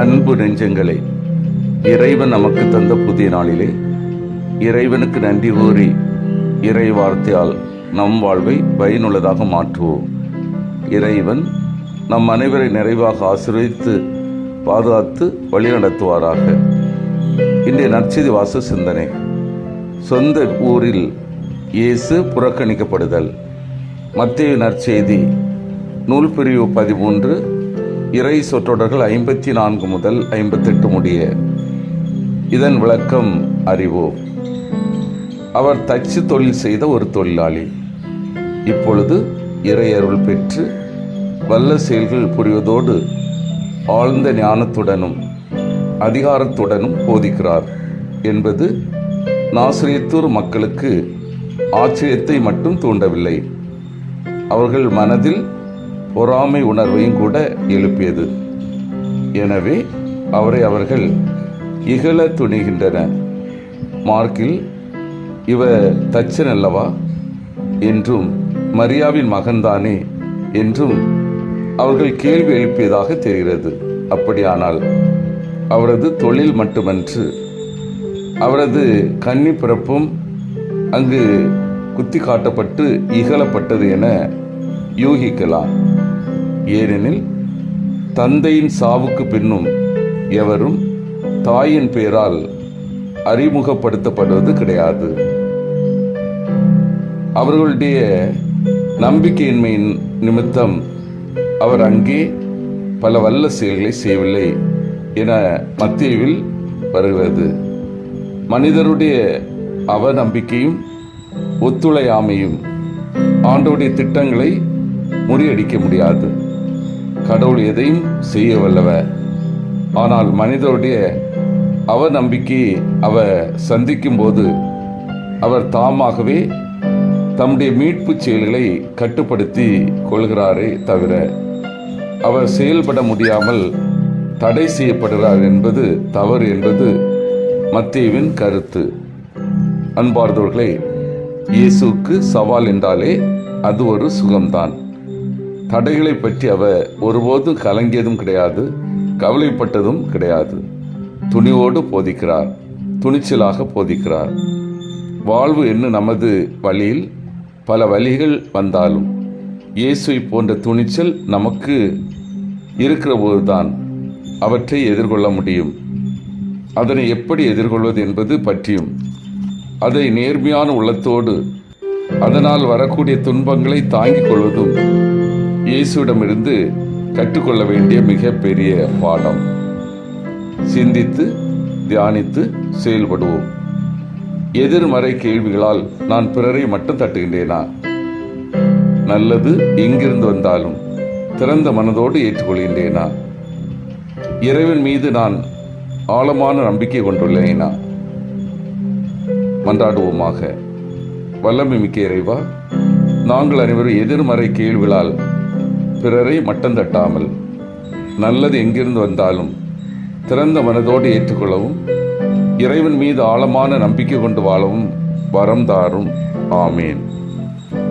அன்பு நெஞ்சங்களே இறைவன் நமக்கு தந்த புதிய நாளிலே இறைவனுக்கு நன்றி கூறி இறை வார்த்தையால் நம் வாழ்வை பயனுள்ளதாக மாற்றுவோம். இறைவன் நம் அனைவரை நிறைவாக ஆசீர்வதித்து பாதுகாத்து வழிநடத்துவாராக. இன்றைய நற்செய்தி வாச சிந்தனை சொந்த ஊரில் இயேசு புறக்கணிக்கப்படுதல். மத்திய நற்செய்தி நூல் பிரிவு பதிமூன்று இறை சொற்றொடர்கள் ஐம்பத்தி நான்கு முதல் ஐம்பத்தெட்டு முடிய இதன் விளக்கம் அறிவோம் அவர் தச்சு தொழில் செய்த ஒரு தொழிலாளி. இப்பொழுது இறையருள் பெற்று வல்ல செயல்கள் புரிவதோடு ஆழ்ந்த ஞானத்துடனும் அதிகாரத்துடனும் போதிக்கிறார் என்பது நாசிரியத்தூர் மக்களுக்கு ஆச்சரியத்தை மட்டும் தூண்டவில்லை. அவர்கள் மனதில் பொறாமை உணர்வையும் கூட எழுப்பியது. எனவே அவரை அவர்கள் இகழ துணிகின்றன. மார்க்கில் இவ தச்சன் அல்லவா? என்றும் மரியாவின் மகன்தானே? என்றும் அவர்கள் கேள்வி எழுப்பியதாக தெரிகிறது. அப்படியானால் அவரது தொழில் மட்டுமன்று அவரது கன்னி பிறப்பும் அங்கு குத்தி காட்டப்பட்டு இகழப்பட்டது என யூகிக்கலாம். ஏனெனில் தந்தையின் சாவுக்கு பின்னும் எவரும் தாயின் பெயரால் அறிமுகப்படுத்தப்படுவது கிடையாது. அவர்களுடைய நம்பிக்கையின்மையின் நிமித்தம் அவர் அங்கே பல வல்ல செயல்களை செய்யவில்லை என மத்தியவில் வருகிறது. மனிதருடைய அவநம்பிக்கையும் ஒத்துழையாமையும் ஆண்டோடைய திட்டங்களை முறியடிக்க முடியாது. கடவுள் எதையும் செய்ய வல்லவர் ஆனால் மனிதருடைய அவநம்பிக்கையை அவர் சந்திக்கும் போது அவர் தாமாகவே தம்முடைய மீட்பு செயல்களை கட்டுப்படுத்தி கொள்கிறாரே தவிர அவர் செயல்பட முடியாமல் தடை செய்யப்படுகிறார் என்பது தவறு என்பது மத்தேவின் கருத்து. அன்பார்ந்தவர்களே இயேசுவுக்கு சவால் என்றாலே அது ஒரு சுகம்தான். தடைகளை பற்றி அவர் ஒருபோது கலங்கியதும் கிடையாது கவலைப்பட்டதும் கிடையாது. துணிவோடு போதிக்கிறார் துணிச்சலாக போதிக்கிறார். வாழ்வு என்ன நமது வழியில்? பல வழிகள் வந்தாலும் இயேசுவை போன்ற துணிச்சல் நமக்கு இருக்கிற போதுதான் அவற்றை எதிர்கொள்ள முடியும். அதனை எப்படி எதிர்கொள்வது என்பது பற்றியும் அதை நேர்மையான உள்ளத்தோடு அதனால் வரக்கூடிய துன்பங்களை தாங்கிக் கொள்வதும் இயேசுவிடமிருந்து கற்றுக்கொள்ள வேண்டிய மிக பெரிய பாடம். சிந்தித்து தியானித்து செயல்படுவோம். எதிர்மறை கேள்விகளால் நான் பிறரை மட்டும் தட்டுகின்றேனா? நல்லது எங்கிருந்து வந்தாலும் திறந்த மனதோடு ஏற்றுக்கொள்கின்றேனா? இறைவன் மீது நான் ஆழமான நம்பிக்கை கொண்டுள்ளேனா? மன்றாடுவோமாக. வல்லமை மிக்க இறைவா நாங்கள் அனைவரும் எதிர்மறை கேள்விகளால் பிறரை மட்டம் தட்டாமல் நல்லது எங்கிருந்து வந்தாலும் திறந்த மனதோடு ஏற்றுக்கொள்ளவும் இறைவன் மீது ஆழமான நம்பிக்கை கொண்டு வாழவும் வரம் தாரும். ஆமேன்.